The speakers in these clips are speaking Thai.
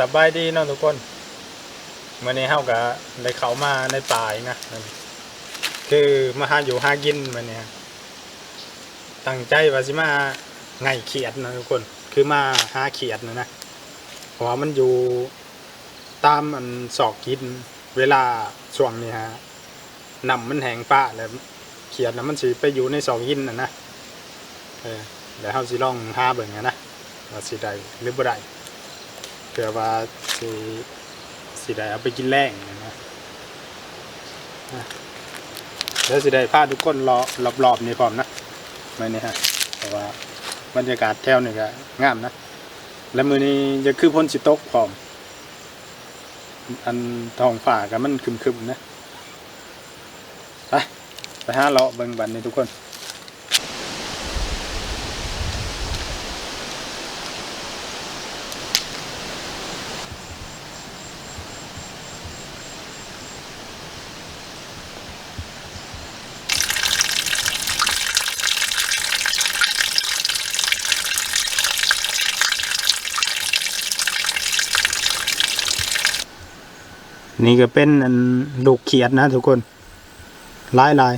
สบายดีเนาะทุกคนวันนี้เฮาก็ได้เข้ามาในป่าอีกนะคือมาหาอยู่หากินมันเนี่ยตั้งใจว่าสิมาไงเขียดนะทุกคน คือมาหาเขียดนะนะเพราะว่ามันอยู่ตามอันศอกกินเวลาช่วงนี้ฮะนำมันแหงป้าแล้วเขียดนะมันสิไปอยู่ในศอกกินนะนะเออเดี๋ยวเฮาสิลองหาเบิ่งอะนะว่าสิได้หรือบ่ได้ เผื่อว่าสิสิได้เอาไปกินแรงนะนะแล้วสิได้พาทุกคนรอรอบๆนี่พร้อมนะไม่นี่ฮะแต่ว่าบรรยากาศแถวนี่ก็งามนะ แล้วมือนี้จะคือพ้นสิตกพร้อม อันทองฟ้าก็มันคึมๆนะ ไป ไปหาเลาะเบิ่งบันนี่ทุกคน นี่ก็เป็นอันลูกเขียดนะทุกคนลายลาย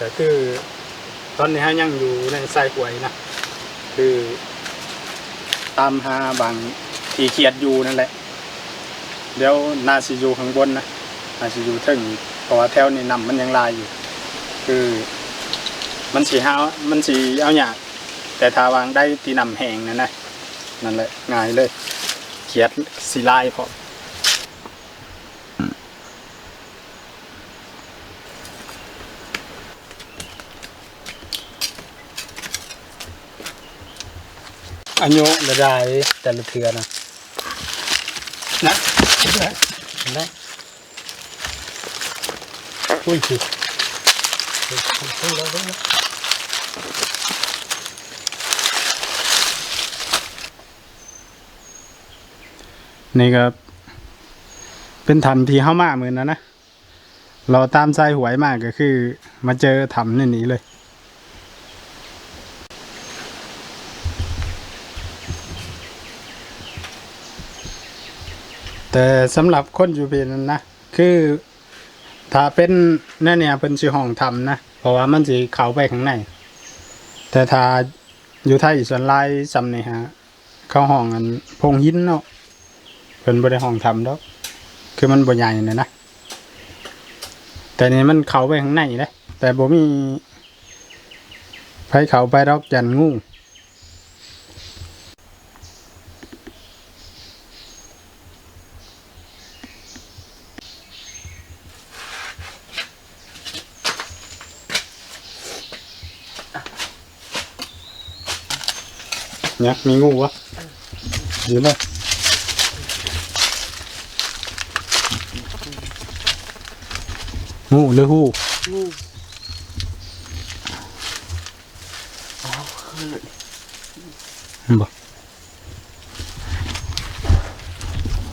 ก็คือตอนนี้ฮะยังอยู่ในไส้หวยนะคือ ตามหาบางที่เขียดอยู่นั่นแหละ เดี๋ยวนาซิอยู่ข้างบนนะนาซิอยู่ถึงเพราะว่าแถวนี้นำมันยังลายอยู่ คือ มันสีหามันสีเอาอยากแต่ถ้าวางได้ตีนำแหงนั่นนะนั่นแหละง่ายเลย เขียดสีลายพอ อายุระได้แต่ละเทือนะนะเห็นไหมเห็นไหมอุ้ยสิเฮ้ยเฮ้ยเฮ้ยเฮ้ยเฮ้ยนี่ก็เป็นถ้ำที่เข้ามาเหมือนนะนะ เราตามใจหวยมากก็คือ มาเจอถ้ำนี่นี้เลย แต่สำหรับคนอยู่เป็นนั้นนะคือถ้าเป็นนั่นเนี่ยเป็นชื่อห้องทำนะเพราะว่ามันสิเข้าไปข้างในแต่ถ้าอยู่ไทยส่วนลายซำนี่ฮะเข้าห้องอันพงหินเนาะเพิ่นบ่ได้ห้องทำดอกคือมันบ่ใหญ่นะนะแต่นี่มันเข้าไปข้างในเด้แต่บ่มีไผเข้าไปดอกยันงู เนี่ยมีงูวะอยู่เลยงูหรือหูงูบ่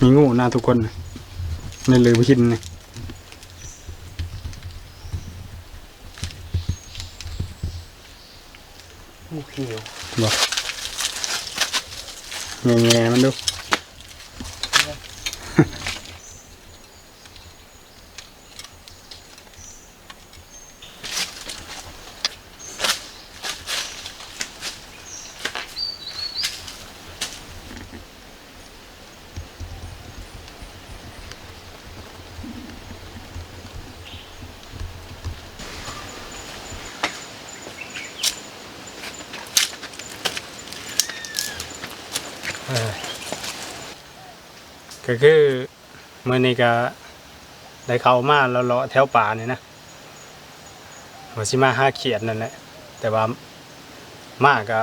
มีงูนะทุกคนในเรือพินนี่งูเขียว บ่แง่แง่ๆมันดู ออ ก็คือเมื่อนี้ก็ได้เข้ามาแล้วเลาะแถวป่าเนี่ยนะว่าสิมาห้าเขียดนั่นแหละแต่ว่ามาก็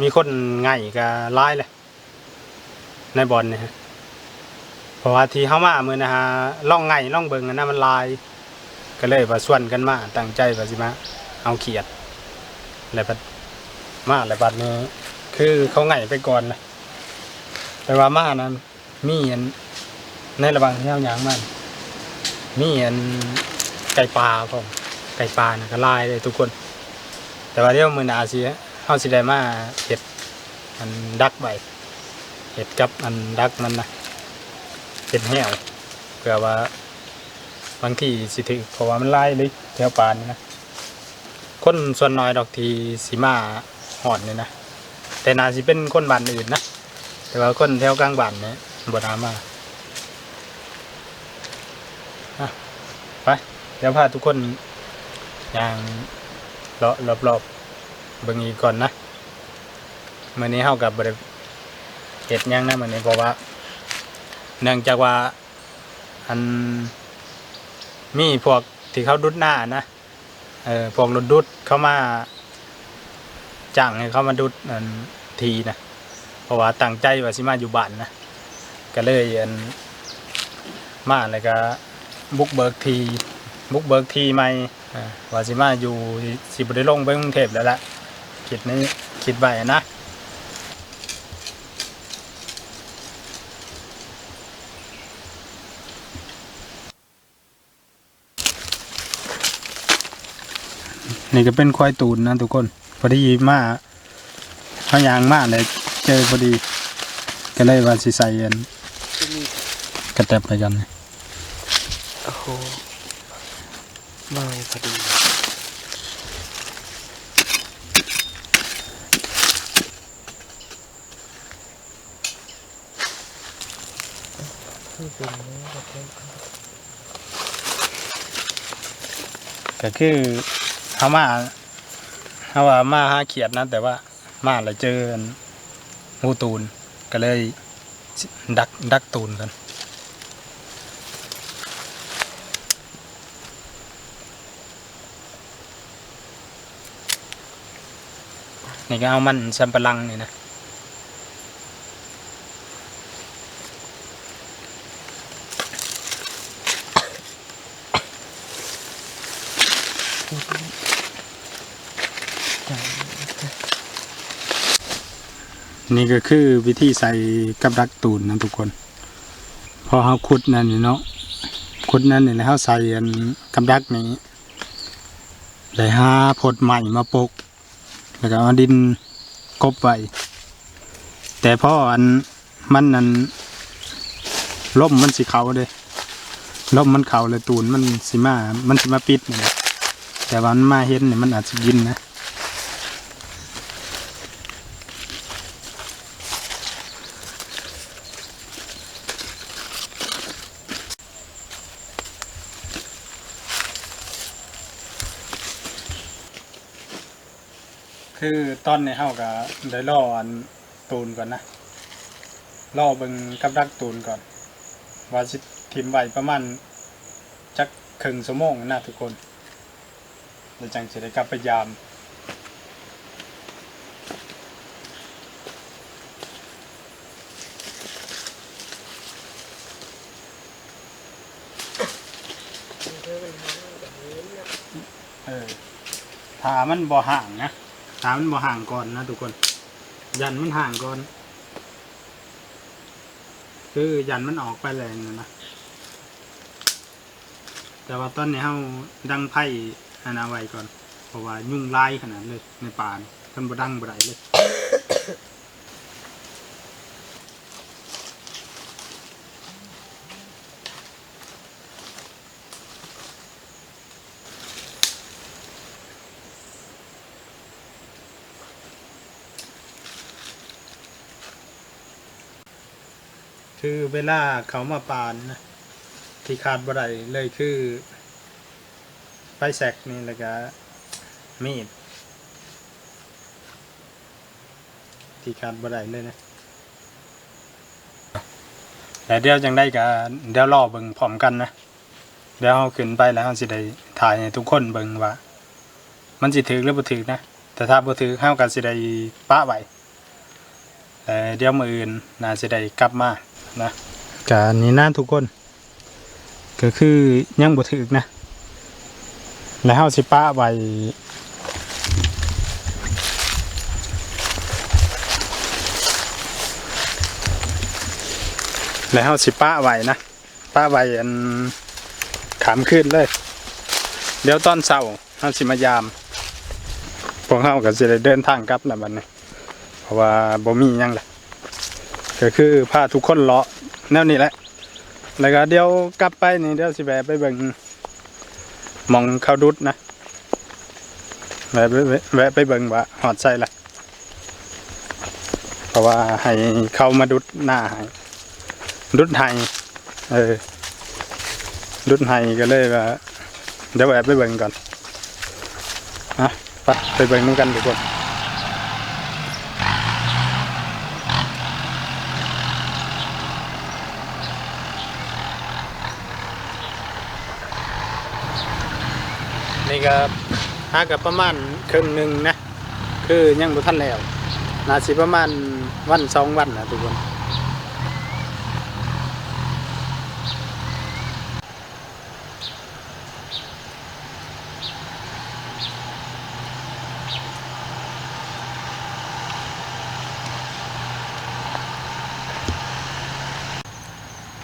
มีคนง่ายก็ร้ายเลยในบอลเนี่ยเพราะว่าที่เข้ามาเมื่อนะฮะล่องไง่ล่องเบิงนนะมันลาย ก็เลยว่าส่วนกันมาตั้งใจว่าสิมาเอาเขียดแล้วบัดมาแล้วบัดนี้คือเขาไง่ไปก่อนนะแต่ว่ามานั้น มีอันในระหว่างที่เฮาย่างมันมีอันไก่ปลาพร้อมไก่ปลานะก็ลายเลยทุกคน แต่ว่าเดี๋ยวมื้อหน้าสิเฮาสิได้มาเฮ็ดอันดักไว้เฮ็ดกับอันดักมันนะเฮ็ดแห้วเพื่อว่าบางทีสิถึกเพราะว่ามันไล่เลยแถวปานนี่นะคนส่วนน้อยดอกทีสีมาหอดนี่นะแต่นาสิเป็นคนบ้านอื่นนะแต่ว่าคนแถวกลางบ้านเนี่ย บ่นามาไปเดี๋ยวพาทุกคนย่างเลาะรอบๆเบิ่งอีกก่อนนะมื้อนี้เฮากับบริเฮ็ดหยังนะมื้อนี้เพราะว่า เนื่องจากว่าอันมีพวกที่เขาดุดหน้านะเออพวกรถดุดเข้ามาจ้างให้เขามาดุดอันทีนะเพราะว่าตั้งใจว่าสิมาอยู่บ้านนะ ก็เลยอันมาแล้วก็บุกเบิกทีบุกเบิกทีใหม่ว่าสิมาอยู่สิบได้ลงไปกรุงเทพแล้วละคิดนี้คิดไว้นะนี่ก็เป็นควายตูนนะทุกคน พอดีมาเขายางมากเลยเจอพอดี ก็เลยว่าสิใส่อัน กระแตบไปกันโอ้โหไม่พอดีคือเป็นเนื้อประเภทก็คือเขามาเขาว่ามาหาเขียดนะแต่ว่ามาแล้วเจออันงูตูนก็เลย ดักดักตูนกันนี่ก็เอามันสัมปะหลังนี่นะ นี่ก็คือวิธีใส่กับดักตูนนะทุกคน พอเขาขุดนั่นนี่เนาะขุดนั่นนี่แล้วเขาใส่อันกับดักนี้ได้หาผดใหม่มาปก แล้วก็เอาดินกบไว้แต่พออันมันนั่นล่มมันสิเขาเลยล่มมันเขาเลยตูนมันสิมา มันสิมาปิดนี่แหละแต่ว่ามันมาเห็นเนี่ยมันอาจจะกินนะ คือตอนในเฮาก็ได้ล่ออันตูนก่อนนะล่อเบิ่งกับดักตูนก่อน ว่าสิทิมไว้ประมาณจักครึ่งชั่วโมงนะทุกคนแล้วจังสิได้กลับไปยามเออถามันบ่ห่างนะ ถามันบ่ห่างก่อนนะทุกคน ยันมันห่างก่อน คือยันมันออกไปแรงนะนะแต่ว่าตอนนี้เฮาดังไพ่อนาไว้ก่อน เพราะว่ายุ่งลายขนาดเลยในป่านี่เพิ่นบ่ดังบ่ได้เลย คือเวลาเขามาปานนะที่ขาดบ่ได้เลยคือไฟแสกนี่แล้วก็มีดที่ขาดบ่ได้เลยนะแต่เดี๋ยวจังได้ก็เดี๋ยวรอเบิ่งพร้อมกันนะเดี๋ยวเราขึ้นไปแล้วเราสิได้ถ่ายให้ทุกคนเบิ่งว่า มันสิถึกหรือบ่ถึกนะแต่ถ้าบ่ถึกเฮาก็สิได้ปะไว้แต่เดี๋ยวมื้ออื่นน่าสิได้กลับมา นะก็นี่นะทุกคน ก็คือยังบ่ถึกนะ แล้วเฮาสิปะไว้แล้วเฮาสิป้าไว้นะ ป้าไว้อันขามขึ้นเลย เดี๋ยวตอนเช้าเฮาสิมายามพวกเฮาก็สิได้เดินทางกลับแล้วบัดนี้ เพราะว่าบ่มีหยังแหละ ก็คือพาทุกคนเลาะแนวนี้แหละ แล้วก็เดี๋ยวกลับไปนี่เดี๋ยวสิแวะไปเบิ่งมองเขาดุดนะแวะไปแวะไปเบิ่งว่าหอดใส่ละเพราะว่าให้เขามาดุดหน้าให้ดุดไฮเออดุดไฮก็เลยว่าเดี๋ยวแอบไปเบิ่งก่อนอะไปไปเบิ่งนู่นกันทุกคน นี่ก็หากับประมาณครึ่งหนึ่งนะ คือยังบ่ทันแล้วน่าสิประมาณวันสองวันนะทุกคน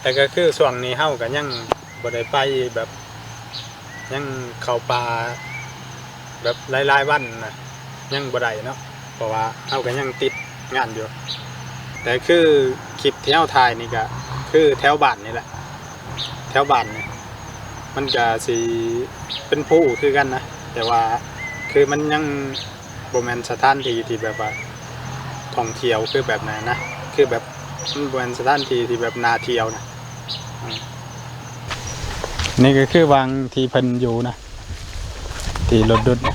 แต่ก็คือช่วงนี้เฮาก็ยังบ่ได้ไปแบบ ยังเข้าป่าแบบหลายๆวันนะยังบ่ได้เนาะเพราะว่าเฮาก็ยังติดงานอยู่ แต่คือคลิปที่เฮาถ่ายนี่ก็คือแถวบ้านนี่แหละ แถวบ้านนี่มันก็สิเป็นผู้คือกันนะแต่ว่าคือมันยังโบแมนสถานที่ที่แบบว่าท่องเที่ยวคือแบบนั้นนะคือแบบมันเป็นสถานที่ที่แบบนาเที่ยวนะ นี่ก็คือวางที่เพิ่นอยู่นะ ที่รถดุดนะ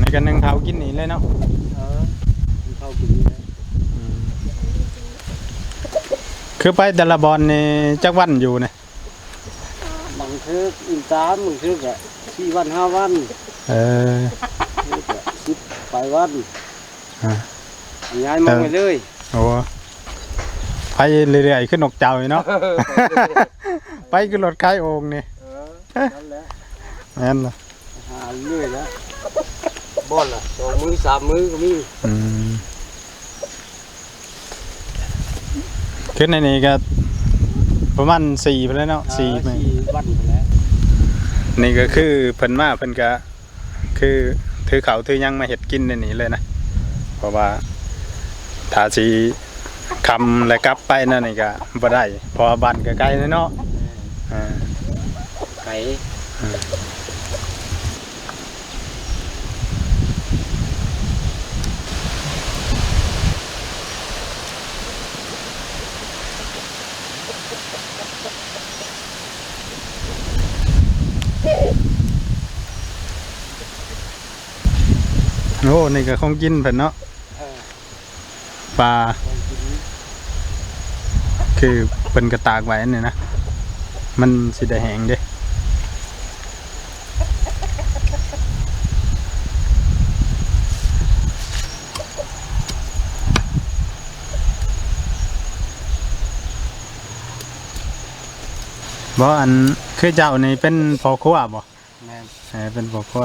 นี่ก็นึ่งเท้ากินนี่เลยเนาะเออมันเข้ากินนี่นะอืมคือไปแต่ละบอลนี่จักวันอยู่นะบางคืออินตามบางคือก็สี่วันห้าวันเออนี่ก็สิบไปวันอ่าย้ายมองไปเลยโอ้ ไปเรื่อยๆขึ้นนกเจ้าอยู่เนาะ ไปขึ้นรถคล้ายโอ่งนี่เออนั่นแหละแม่นล่ะหาเรื่อยแล้วบอลล่ะสองมือสามมือก็มีอืมขึ้นในนี้ก็ประมาณสี่ไปแล้วเนาะสี่เออไป สี่วันไปแล้วนี่ก็คือเพิ่นมาเพิ่นก็คือถือเขาวถือหยังมาเห็ดกินในนี้เลยนะ เพราะว่าถ้าสิ คำและกลับไปนั่นนี่ก็บ่ได้เพราะว่าบ้านก็ไกลเนาะอ่าไก่โอ้นี่ก็ของกินเพิ่นเนาะเออปลา ของกิน คือเพิ่นก็ตากไว้นี่นะ มันสิได้แห้งเด้บ่อันคือเจ้านี่เป็นพ่อครัวบ่แม่นเออเป็นพ่อครัว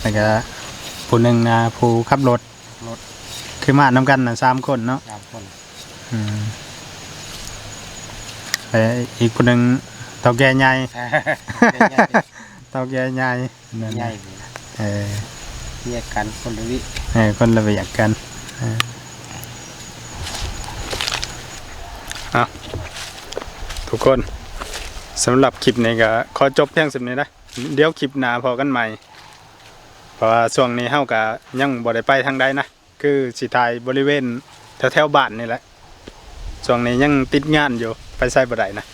แล้วก็ผู้หนึ่งนะผู้ขับรถรถคือมานํกันน่ะสามคนเนาะสามคนอืม ไปอีกคนหนึ่งเต่าแก่ใหญ่ใหญ่ เต่าแก่ใหญ่นั่นใหญ่น่ะเออแยกกันคนละวิเออคนละแบบกันเออเอาทุกคนสำหรับคลิปนี้ก็ขอจบเพียงสำนี้นะเดี๋ยวคลิปหน้าพอกันใหม่ เพราะว่าช่วงนี้เฮาก็ยังบ่ได้ไปทางใดนะคือสิถ่ายบริเวณแถวๆบ้านนี่แหละช่วงนี้ยังติดงานอยู่ ไปใส่บ่ได้นะ